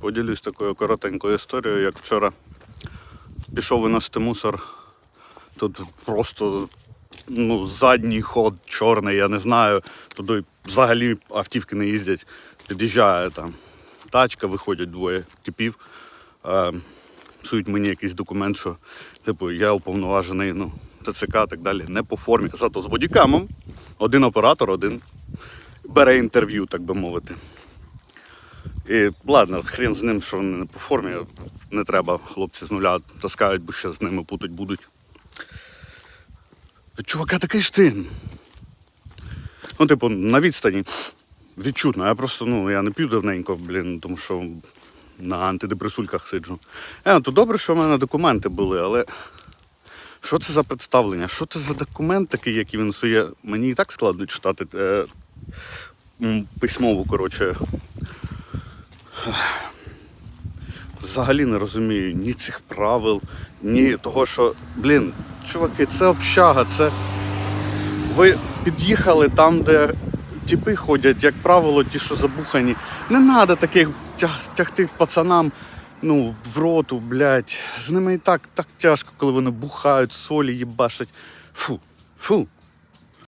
Поділюсь такою коротенькою історією, як вчора пішов виносити мусор. Тут просто ну, задній ход чорний, я не знаю. Туди взагалі автівки не їздять. Під'їжджає там тачка, виходять двоє типів. Е, сують мені якийсь документ, що типу я уповноважений, ну, ТЦК так далі, не по формі. Зато з бодікамом один оператор, один бере інтерв'ю, так би мовити. І ладно, хрен з ним, що вони не по формі, не треба, хлопці з нуля таскають, бо ще з ними путать будуть. Чувака такий штин. Ну, типу, на відстані відчутно. Я просто, ну, я не п'ю давненько, блін, тому що на антидепресульках сиджу. Е, то добре, що в мене документи були, але що це за представлення? Що це за документ такий, який він сує? Мені і так складно читати е, м, письмово, коротше. Взагалі не розумію ні цих правил, ні того, що, блін, чуваки, це общага, це. Ви під'їхали там, де тіпи ходять, як правило, ті, що забухані. Не треба таких тяг, тягти пацанам ну, в роту, блядь. З ними і так, так тяжко, коли вони бухають, солі їбашать. Фу, фу.